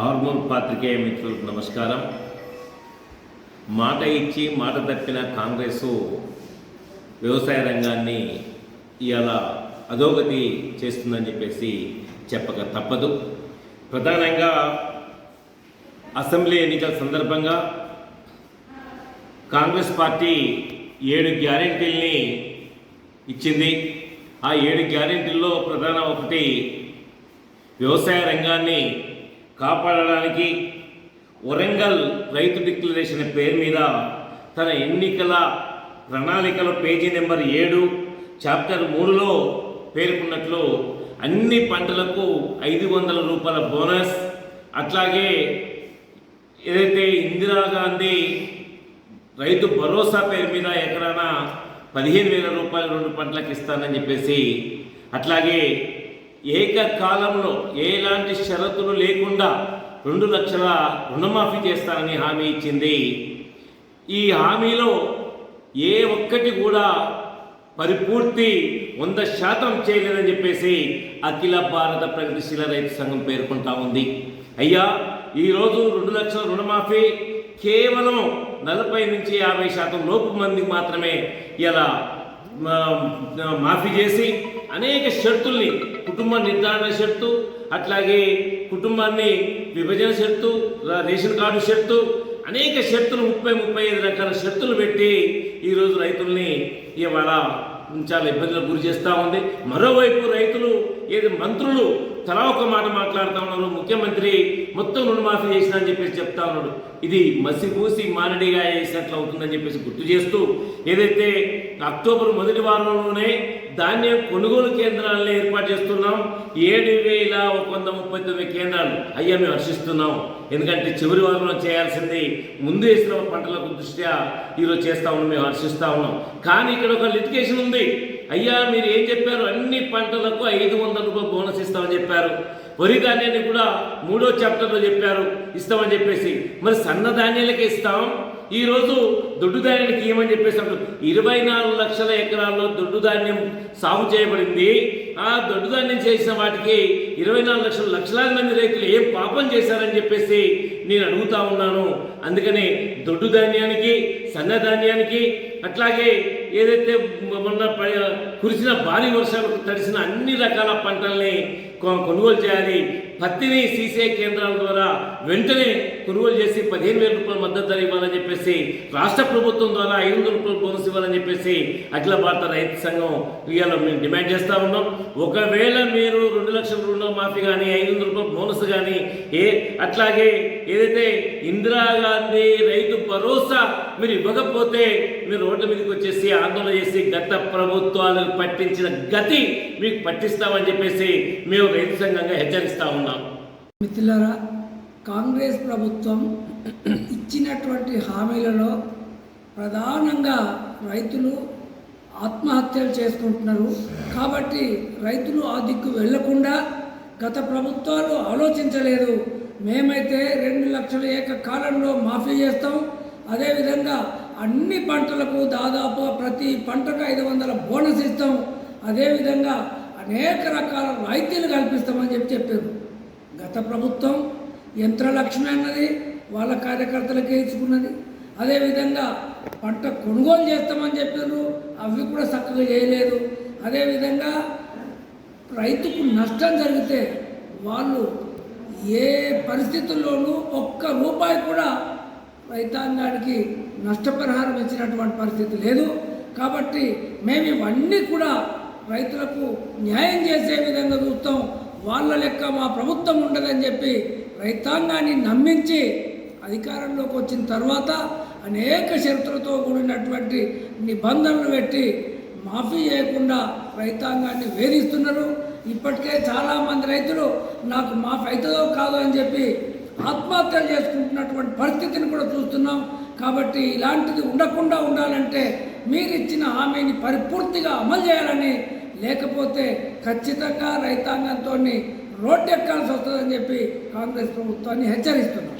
ఆర్మూర్ పాత్రికేయ మిత్రులకు నమస్కారం. మాట ఇచ్చి మాట తప్పిన కాంగ్రెస్ వ్యవసాయ రంగాన్ని ఇవాళ అధోగతి చేస్తుందని చెప్పేసి చెప్పక తప్పదు. ప్రధానంగా అసెంబ్లీ ఎన్నికల సందర్భంగా కాంగ్రెస్ పార్టీ ఏడు గ్యారెంటీల్ని ఇచ్చింది. ఆ ఏడు గ్యారెంటీల్లో ప్రధాన ఒకటి వ్యవసాయ రంగాన్ని కాపాడడానికి వరంగల్ రైతు డిక్లరేషన్ పేరు మీద తన ఎన్నికల ప్రణాళికల పేజీ నెంబర్ ఏడు చాప్టర్ మూడులో పేర్కొన్నట్లు అన్ని పంటలకు ఐదు వందల రూపాయల బోనస్ అట్లాగే ఏదైతే ఇందిరాగాంధీ రైతు భరోసా పేరు మీద ఎకరానా పదిహేను వేల రూపాయలు రెండు పంటలకు ఇస్తానని చెప్పేసి అట్లాగే ఏకకాలంలో ఎలాంటి షరతులు లేకుండా రెండు లక్షల రుణమాఫీ చేస్తానని హామీ ఇచ్చింది. ఈ హామీలో ఏ ఒక్కటి కూడా పరిపూర్తి వంద శాతం చేయలేదని చెప్పేసి అఖిల భారత ప్రగతిశీల రైతు సంఘం పేర్కొంటా ఉంది. అయ్యా ఈరోజు రెండు లక్షల రుణమాఫీ కేవలం నలభై నుంచి యాభై శాతం లోపు మందికి మాత్రమే ఇలా మాఫీ చేసి అనేక షరతుల్ని కుటుంబ నిర్ధారణ షరతు అట్లాగే కుటుంబాన్ని విభజన షరతు రేషన్ కార్డు షరతు అనేక షరతులు ముప్పై ముప్పై ఐదు రకాల షరతులు పెట్టి ఈరోజు రైతుల్ని ఇవాళ చాలా ఇబ్బందులకు గురి చేస్తూ ఉంది. మరోవైపు రైతులు ఏది మంత్రులు తలా ఒక మాట మాట్లాడుతూ ఉన్నారు. ముఖ్యమంత్రి మొత్తం రుణమాఫీ చేసిన అని చెప్పేసి చెప్తా ఉన్నాడు. ఇది మసిపూసి మానడిగా వేసినట్లు అవుతుందని చెప్పేసి గుర్తు చేస్తూ ఏదైతే అక్టోబర్ మొదటి వారంలోనే ధాన్యం కొనుగోలు కేంద్రాలను ఏర్పాటు చేస్తున్నాం. ఏడు వేల ఒక వంద ముప్పై తొమ్మిది కేంద్రాలు అయ్యా మేము హర్షిస్తున్నాం. ఎందుకంటే చివరి వారంలో చేయాల్సింది ముందు వేసిన పంటలకు దృష్ట్యా ఈరోజు చేస్తా ఉన్నాం మేము హర్షిస్తా ఉన్నాం. కానీ ఇక్కడ ఒక లిటికేషన్ ఉంది. అయ్యా మీరు ఏం చెప్పారు? అన్ని పంటలకు ఐదు వందల రూపాయలు బోనస్ ఇస్తామని చెప్పారు. వరి ధాన్యాన్ని కూడా మూడో చాప్టర్లో చెప్పారు. ఇస్తామని చెప్పేసి. మరి సన్న ధాన్యాలకే ఇస్తాం. ఈరోజు దొడ్డు ధాన్యానికి ఏమని చెప్పేసి అంటారు? ఇరవై నాలుగు లక్షల ఎకరాల్లో దొడ్డు ధాన్యం సాగు చేయబడింది. ఆ దొడ్డు ధాన్యం చేసిన వాటికి ఇరవై నాలుగు లక్షల లక్షలాది మంది రైతులు ఏం పాపం చేశారని చెప్పేసి నేను అడుగుతా ఉన్నాను. అందుకని దొడ్డు ధాన్యానికి సన్నధాన్యానికి అట్లాగే ఏదైతే మొన్న ప- కురిసిన భారీ వర్షాలకు తడిసిన అన్ని రకాల పంటల్ని కొ- కొనుగోలు చేయాలి. పత్తిని సీసే కేంద్రాల ద్వారా వెంటనే కొనుగోలు చేసి పదిహేను వేల రూపాయల మద్దతు ధర ఇవ్వాలని చెప్పేసి రాష్ట్ర ప్రభుత్వం ద్వారా ఐదు వందల రూపాయల బోనస్ ఇవ్వాలని చెప్పేసి అఖిల భారత రైతు సంఘం ఇవాళ మేము డిమాండ్ చేస్తూ ఉన్నాం. ఒకవేళ మీరు రెండు లక్షల రుణమాఫీ కానీ ఐదు వందల రూపాయల బోనస్ కానీ ఏ అట్లాగే ఏదైతే ఇందిరాగాంధీ రైతు భరోసా మీరు ఇవ్వకపోతే మీరు రోడ్ల మీదకి వచ్చేసి ఆందోళన చేసి గత ప్రభుత్వాలు పట్టించిన గతి మీకు పట్టిస్తామని చెప్పేసి మేము రైతు సంఘంగా హెచ్చరిస్తా ఉన్నాం. మిత్రులారా కాంగ్రెస్ ప్రభుత్వం ఇచ్చినటువంటి హామీలలో ప్రధానంగా రైతులు ఆత్మహత్యలు చేసుకుంటున్నారు. కాబట్టి రైతులు ఆ దిక్కు వెళ్ళకుండా గత ప్రభుత్వాలు ఆలోచించలేదు. మేమైతే రెండు లక్షల ఏకకాలంలో మాఫీ చేస్తాం. అదేవిధంగా అన్ని పంటలకు దాదాపు ప్రతి పంటకు ఐదు వందల బోనస్ ఇస్తాం. అదేవిధంగా అనేక రకాల రాయితీలు కల్పిస్తామని చెప్పి చెప్పారు. గత ప్రభుత్వం యంత్రలక్ష్మి అన్నది వాళ్ళ కార్యకర్తలకే ఇచ్చుకున్నది. అదేవిధంగా పంట కొనుగోలు చేస్తామని చెప్పారు అవి కూడా చక్కగా చేయలేదు. అదేవిధంగా రైతుకు నష్టం జరిగితే వాళ్ళు ఏ పరిస్థితుల్లోనూ ఒక్క రూపాయి కూడా రైతాంగానికి నష్టపరిహారం ఇచ్చినటువంటి పరిస్థితి లేదు. కాబట్టి మేము ఇవన్నీ కూడా రైతులకు న్యాయం చేసే విధంగా చూస్తాం. వాళ్ళ లెక్క మా ప్రభుత్వం ఉండదని చెప్పి రైతాంగాన్ని నమ్మించి అధికారంలోకి వచ్చిన తర్వాత అనేక షరతులతో కూడినటువంటి నిబంధనలు పెట్టి మాఫీ చేయకుండా రైతాంగాన్ని వేధిస్తున్నారు. ఇప్పటికే చాలామంది రైతులు నాకు మాఫీ అవుతుందో కాదో అని చెప్పి ఆత్మహత్యలు చేసుకుంటున్నటువంటి పరిస్థితిని కూడా చూస్తున్నాం. కాబట్టి ఇలాంటిది ఉండకుండా ఉండాలంటే మీరిచ్చిన హామీని పరిపూర్తిగా అమలు చేయాలని లేకపోతే ఖచ్చితంగా రైతాంగంతో రోడ్డెక్కాల్సి వస్తుందని చెప్పి కాంగ్రెస్ ప్రభుత్వాన్ని హెచ్చరిస్తున్నాం.